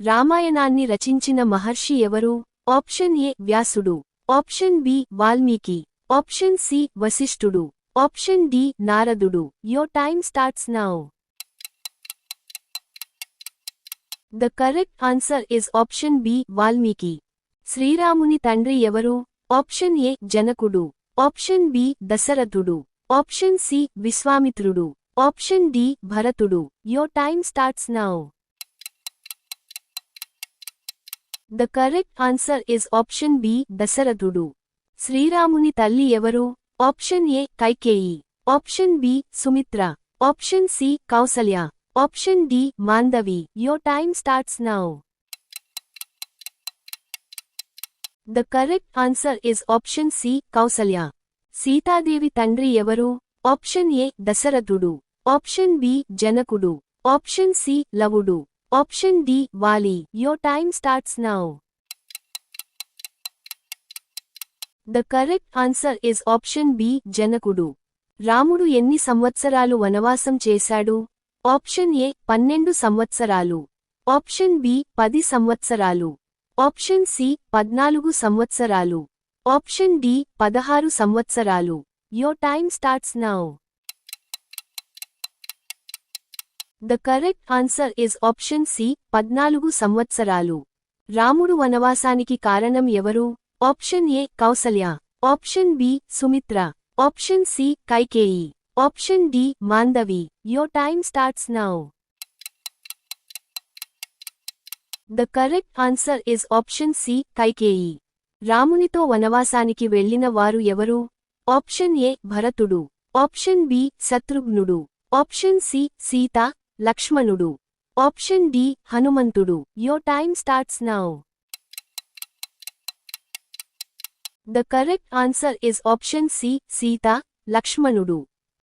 రామాయణాన్ని రచించిన మహర్షి ఎవరు? ఆప్షన్ ఏ వ్యాసుడు. Option B Valmiki. Option C వశిష్ఠుడు. ఆప్షన్ డి నారదుడు. Your time starts now the correct answer is option B Valmiki. శ్రీరాముని తండ్రి ఎవరు? ఆప్షన్ ఏ జనకుడు. ఆప్షన్ బి దశరథుడు. ఆప్షన్ సి విశ్వామిత్రుడు. ఆప్షన్ డి భరతుడు. Your time starts now the correct answer is option B దశరథుడు శ్రీరాముని తల్లి ఎవరు? Option A Kaikeyi. Option B Sumitra. Option C Kausalya. Option D Mandavi. Your time starts now the correct answer is option C Kausalya. Sitadevi తండ్రి ఎవరు? Option A దశరథుడు option B జనకుడు. Option C Lavudu. Option D Vali your time starts now the correct answer is option B జనకుడు రాముడు ఎన్ని సంవత్సరాలు వనవాసం చేశాడు? Option ఏ పన్నెండు సంవత్సరాలు. ఆప్షన్ బి పది సంవత్సరాలు. ఆప్షన్ సి పద్నాలుగు సంవత్సరాలు. ఆప్షన్ డి పదహారు సంవత్సరాలు. Your time starts now the correct answer is option C పద్నాలుగు సంవత్సరాలు. రాముడు వనవాసానికి కారణం ఎవరు? Option A Kausalya. Option B Sumitra. Option C Kaikeyi. Option D Mandavi. Your time starts now the correct answer is option C Kaikeyi. రామునితో వనవాసానికి వెళ్ళిన వారు ఎవరు? ఆప్షన్ ఏ భరతుడు. ఆప్షన్ బి శత్రుఘ్నుడు. Option C Sita. లక్ష్మణుడు ఆప్షన్ డి హనుమంతుడు your time starts now the correct answer is option C Sita లక్ష్మణుడు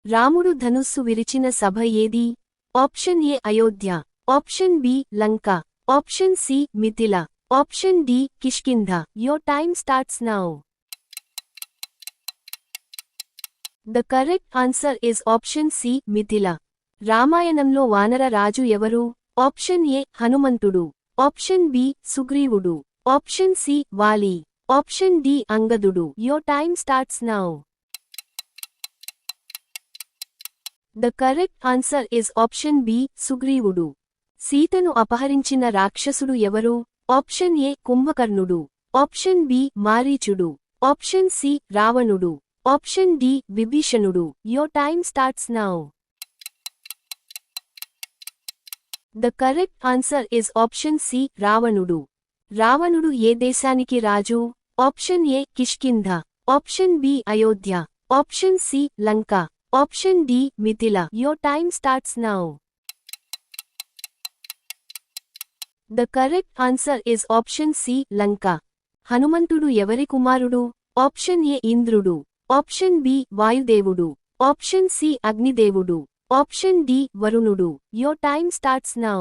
రాముడు ధనుస్సు విరిచిన సభ ఏది option A Ayodhya option B Lanka option C Mithila option D Kishkindha your time starts now the correct answer is option C Mithila రామాయణంలో వానర రాజు ఎవరు? ఆప్షన్ ఏ హనుమంతుడు. ఆప్షన్ బి సుగ్రీవుడు. Option C Vali. Option D అంగదుడు. Your time starts now the correct answer is option B సుగ్రీవుడు. సీతను అపహరించిన రాక్షసుడు ఎవరు? ఆప్షన్ ఏ కుంభకర్ణుడు. ఆప్షన్ బి మారీచుడు. ఆప్షన్ సి రావణుడు. ఆప్షన్ డి విభీషణుడు. Your time starts now the correct answer is option C రావణుడు. రావణుడు ఏ దేశానికి రాజు? Option A Kishkindha. Option B Ayodhya. Option C Lanka. Option D Mithila. Your time starts now the correct answer is option C Lanka. హనుమంతుడు ఎవరి కుమారుడు? Option A ఇంద్రుడు. Option B వాయుదేవుడు. Option C అగ్నిదేవుడు. ఆప్షన్ డి వరుణుడు your time starts now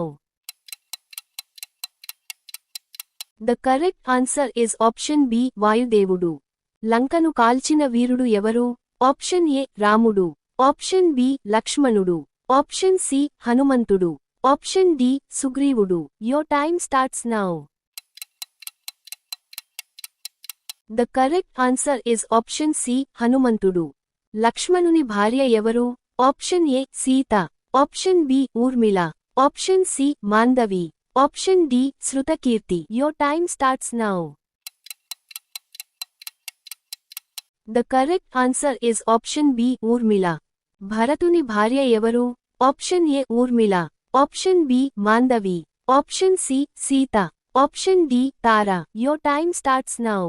the correct answer is option B వాయుదేవుడు లంకను కాల్చిన వీరుడు ఎవరు ఆప్షన్ ఏ రాముడు ఆప్షన్ బి లక్ష్మణుడు ఆప్షన్ సి హనుమంతుడు ఆప్షన్ డి సుగ్రీవుడు your time starts now the correct answer is option C హనుమంతుడు లక్ష్మణుని భార్య ఎవరు option A Sita option B Urmila option C Mandavi option D Shrutakirti your time starts now the correct answer is option B Urmila భరతుని భార్య ఎవరు option A Urmila option B Mandavi option C Sita option D Tara your time starts now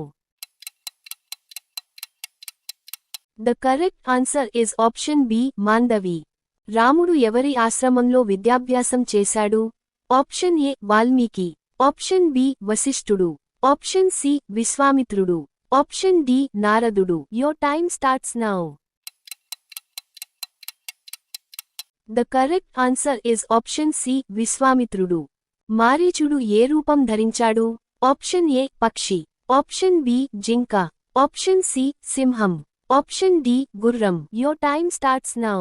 the correct answer is option B Mandavi రాముడు ఎవరి ఆశ్రమంలో విద్యాభ్యాసం చేశాడు? Option A Valmiki. Option B వశిష్ఠుడు. Option C విశ్వామిత్రుడు. ఆప్షన్ డి నారదుడు. Your time starts now the correct answer is option C విశ్వామిత్రుడు. మారీచుడు ఏ రూపం ధరించాడు? ఆప్షన్ ఏ పక్షి. ఆప్షన్ బి జింక. ఆప్షన్ సి సింహం. ఆప్షన్ డి గుర్రం your time starts now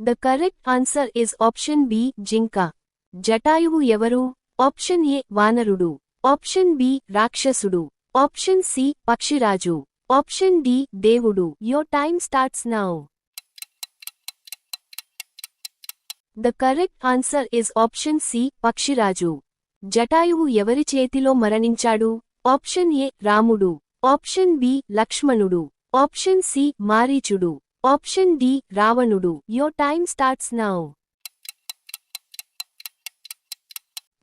the correct answer is option B జింక జటాయువు ఎవరు? ఆప్షన్ ఏ వానరుడు ఆప్షన్ బి రాక్షసుడు ఆప్షన్ సి పక్షిరాజు ఆప్షన్ డి దేవుడు your time starts now the correct answer is option C పక్షిరాజు జటాయువు ఎవరి చేతిలో మరణించాడు? ఆప్షన్ ఏ రాముడు. ఆప్షన్ బి లక్ష్మణుడు. ఆప్షన్ సి మారీచుడు. ఆప్షన్ డి రావణుడు. Your time starts now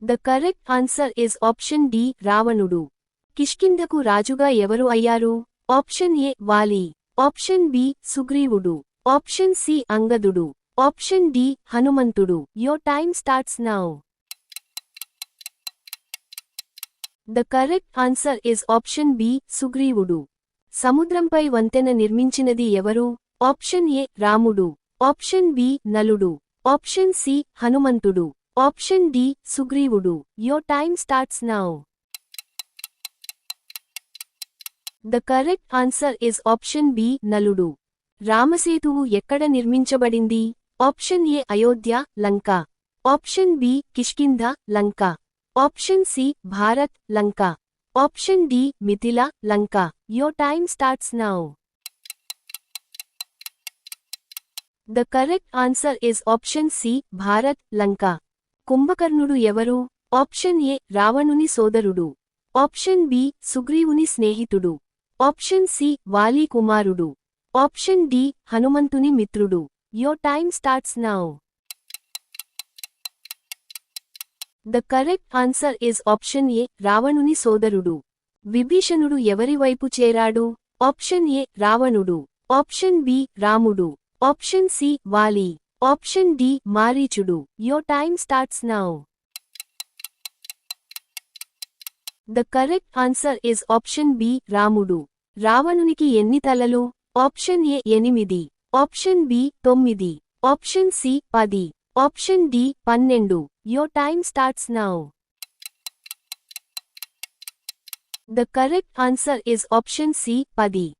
the correct answer is option D రావణుడు. కిష్కింధకు రాజుగా ఎవరు అయ్యారు? Option A Vali. Option B సుగ్రీవుడు. ఆప్షన్ సి అంగదుడు. ఆప్షన్ డి హనుమంతుడు. Your time starts now the correct answer is option B సుగ్రీవుడు సముద్రంపై వంతెన నిర్మించినది ఎవరు? ఆప్షన్ ఏ రాముడు. ఆప్షన్ బి నలుడు. ఆప్షన్ సి హనుమంతుడు. ఆప్షన్ డి సుగ్రీవుడు. Your time starts now the correct answer is option B నలుడు. రామసేతువు ఎక్కడ నిర్మించబడింది? Option A Ayodhya Lanka. Option B Kishkindha Lanka. Option C Bharat Lanka option D Mithila Lanka your time starts now the correct answer is option C Bharat Lanka కుంభకర్ణుడు ఎవరు option A రావణుని సోదరుడు option B సుగ్రీవుని స్నేహితుడు option C వాలి కుమారుడు option D హనుమంతుని మిత్రుడు your time starts now the correct answer is option A రావణుని సోదరుడు. విభీషణుడు ఎవరివైపు చేరాడు? ఆప్షన్ ఏ రావణుడు. ఆప్షన్ బి రాముడు. Option C Vali. Option D మారీచుడు. Your time starts now the correct answer is option B రాముడు. రావణునికి ఎన్ని తలలు? ఆప్షన్ ఏ ఎనిమిది. ఆప్షన్ బి తొమ్మిది. ఆప్షన్ సి పది. ఆప్షన్ డి పన్నెండు. Your time starts now. The correct answer is option C, Padi.